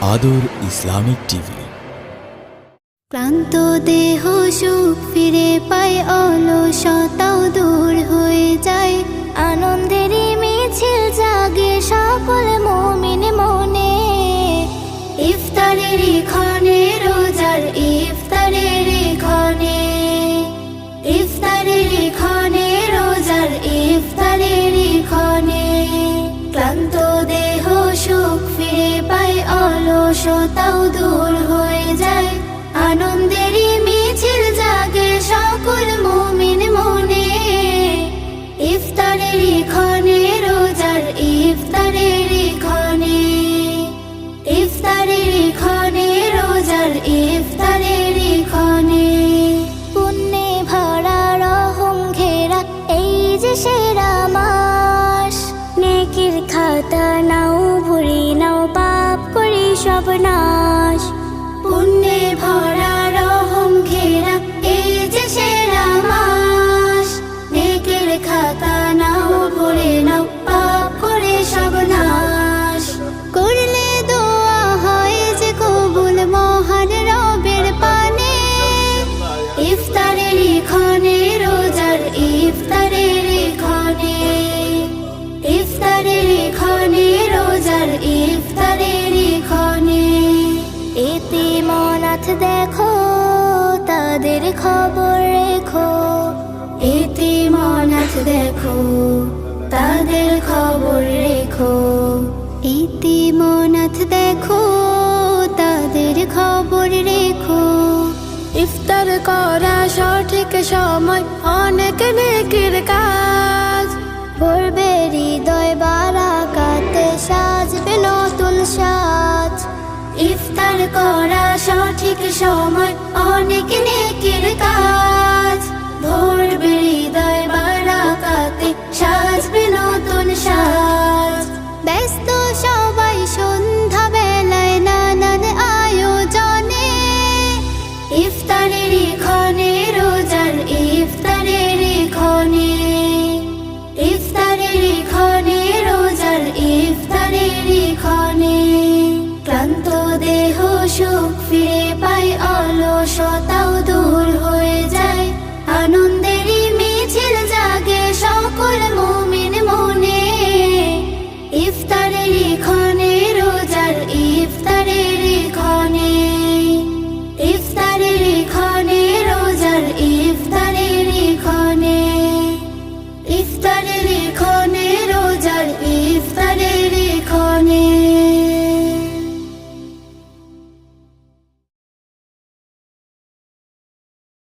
আদর Islamic TV. ক্লান্ত দেহ সুখ ফিরে পায়, অলসতাও দূর হয়ে যায়। আনন্দের মিছিল জাগে সকল মমিন মনে। ইফতারের ক্ষণে রোজার অলসতাও দূর হয়ে যায়। আনন্দেরই মিছিল জাগে সকল মুমিন মনে। ইফতারের ক্ষণে রোজার ইফতারের ক্ষণে ইফতারের ক্ষণে রোজার ইফতারের ক্ষণে পুণ্যে ভরা রহম, ঘেরা, এই যে সেরা মাস। নেকির খাতা নাও ভরি নাও করি সব নাশ পুণ্যে ভরা রহম ঘেরা এই যে সেরা মাস। নেকের খাতা নাও, ভরে নাও, পাপ করে সব করলে দোয়া হয় যে কবুল মহান রবের পানে। ইফতারের ক্ষণে রোজার ইফতারের ক্ষণে ইফতারের ক্ষণে রোজার ইফতারের ক্ষণে এতে মনাথ দেখো, তাদের খবর রেখো। এতে মনাথ দেখো, তাদের খবর রেখো। এতে মনাথ দেখো, তাদের খবর রেখো। ইফতার করা সঠিক সময়, অনেক নেকির কাজ। ভরবে হৃদয় বারাকাতে সাজবে নতুন সাজ। ইফতার করা সঠিক সময়, অনেক নেকির কাজ। ভরবে হৃদয় বারাকাতে, সাজবে নতুন সাজ। ব্যস্ত সবাই সন্ধ্যা বেলায় নানান আয়োজনে, ইফতারের ক্ষণে রোজার ইফতারের ক্ষণে ক্লান্ত দেহ সুখ ফিরে পাই অলসতাও দূর হয়ে যায়। আনন্দের মিছিল জাগে সকল মুমিন মনে। ইফতারের ক্ষণে, রোজার ইফতারের ক্ষণে। ইফতারের ক্ষণে, রোজার ইফতারের ক্ষণে। ইফতারের ক্ষণে, রোজার ইফতারের call me.